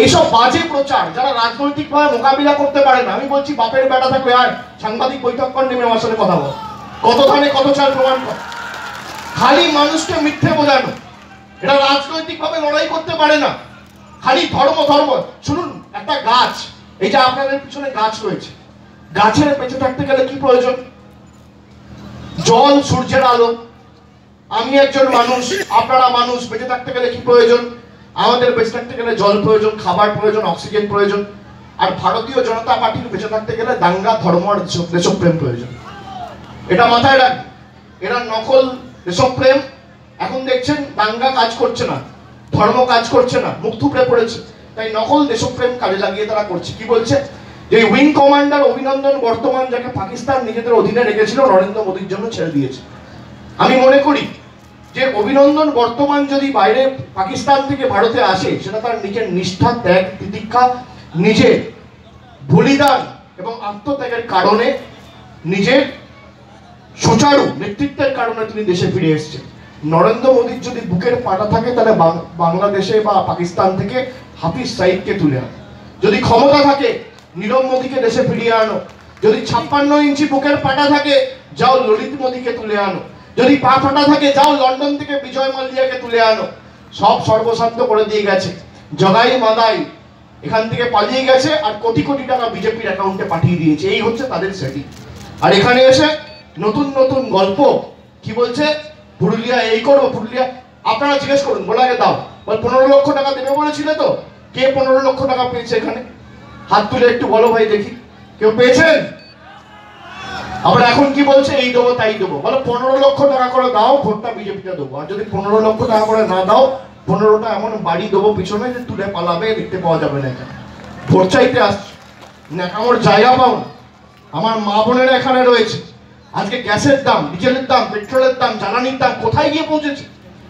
এইসব বাজে প্রচার যারা রাজনৈতিকভাবে মোকাবিলা করতে পারে না, আমি বলছি বাপের বেটা থাকলে আর সাংবাদিক বৈঠক কর নেমে আমার সাথে কথা বল। কত ধানে কত চাল প্রমাণ কর। খালি মানুষকে মিথ্যে বোঝানো, এটা রাজনৈতিকভাবে লড়াই করতে পারে না। খালি ধর্ম ধর্ম। শুনুন, একটা গাছ, এই যে আপনাদের পিছনে গাছ রয়েছে, গাছের বেঁচে থাকতে গেলে কি প্রয়োজন? জল, সূর্যের আলো। আমি একজন মানুষ, আপনারা মানুষ, বেঁচে থাকতে গেলে কি প্রয়োজন? আমাদের বেঁচে থাকতে গেলে জল প্রয়োজন, খাবার প্রয়োজন, অক্সিজেন প্রয়োজন, আর ভারতীয় জনতা পার্টির বেঁচে থাকতে গেলে দাঙ্গা ধর্ম আর দেশ- দেশপ্রেম প্রয়োজন। এটা মাথায় রাখ। এরা নকল দেশপ্রেম। এখন দেখছেন দাঙ্গা কাজ করছে না, ধর্ম কাজ করছে না, মুখ থুবড়ে পড়েছে। তাই নকল দেশপ্রেম কাজে লাগিয়ে তারা করছে। কি বলছে? যে উইং কমান্ডার অভিনন্দন বর্তমান যাকে পাকিস্তান নিজেদের অধীনে রেখেছিল, নরেন্দ্র মোদীর জন্য ছেড়ে দিয়েছে। আমি মনে করি যে অভিনন্দন বর্তমান যদি বাইরে পাকিস্তান থেকে ভারতে আসে, সেটা তার নিজের নিষ্ঠা, ত্যাগ, তিতিক্ষা, নিজের বলিদান এবং আত্মত্যাগের কারণে নিজের সুচারু নেতৃত্বের কারণে তিনি দেশে ফিরে এসেছেন। নরেন্দ্র মোদীর যদি বুকের পাটা থাকে, তাহলে বাংলাদেশে বা পাকিস্তান থেকে হাফিজ সাইদকে তুলে আনো। যদি ক্ষমতা থাকে, নীরব মোদীকে দেশে ফিরিয়ে আনো। যদি ছাপ্পান্ন ইঞ্চি বুকের পাটা থাকে, যাও ললিত মোদীকে তুলে আনো। যদি পা ফাটা থাকে, যাও লন্ডন থেকে বিজয় মালিয়াকে তুলে আনো। সব সর্বশান্ত করে দিয়ে গেছে। জগাই মাদাই এখান থেকে পালিয়ে গেছে আর কোটি কোটি টাকা বিজেপির অ্যাকাউন্টে পাঠিয়ে দিয়েছে। এই হচ্ছে তাদের সেটিং আর এখানে এসে নতুন নতুন গল্প, কি বলছে? পুরুলিয়া এই করব পুরুলিয়া। আপনারা জিজ্ঞেস করুন বলাকে দাও। বল, পনেরো লক্ষ টাকা দেবে বলেছিলে তো? কে পনেরো লক্ষ টাকা পেয়েছে এখানে? হাত তুলে একটু বলো ভাই দেখি। কেউ পেয়েছেন? আবার এখন কি বলছে? এই দেবো, তাই দেবো। বলো, পনেরো লক্ষ টাকা করে দাও, ভোটটা বিজেপিটা দেবো। আর যদি পনেরো লক্ষ টাকা করে না দাও, পনেরোটা এমন বাড়ি দেবো পিছনে যে তুলে পালাবে, দেখতে পাওয়া যাবে না এখানে। ভোট চাইতে আসছে। ন্যাকামোর জায়গা পাও না। আমার মা বোনেরা এখানে রয়েছে। আজকে গ্যাসের দাম, ডিজেলের দাম, পেট্রোলের দাম, জ্বালানির দাম কোথায় গিয়ে পৌঁছেছে?